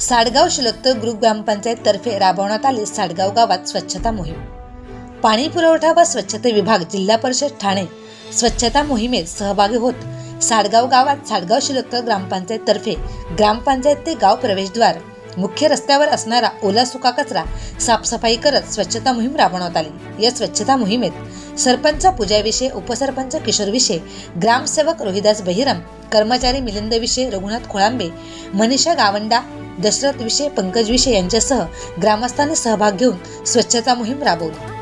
साडगाव शिलक्त group ग्रामपंचायततर्फे राबवण्यात आली साडगाव गावात स्वच्छता मोहीम. पाणी पुरवठा व स्वच्छते विभाग जिल्हा परिषद ठाणे स्वच्छता मोहिमेत सहभागी होत साडगाव गावात साडगाव शिलक्त ग्रामपंचायततर्फे ग्रामपंचायत ते गाव प्रवेशद्वार मुख्य रस्त्यावर असणारा ओला सुका कचरा साफसफाई करत स्वच्छता मोहीम राबवण्यात आली. या स्वच्छता मोहिमेत सरपंच पूजा विषय उपसरपंच किशोर विषय ग्रामसेवक रोहिदास बहिरम कर्मचारी मिलिंद विषय रघुनाथ खोळांबे मनीषा गावंडा दशरथ विषय पंकज विषय यांच्यासह ग्रामस्थांनी सहभाग घेऊन स्वच्छता मोहीम राबवली.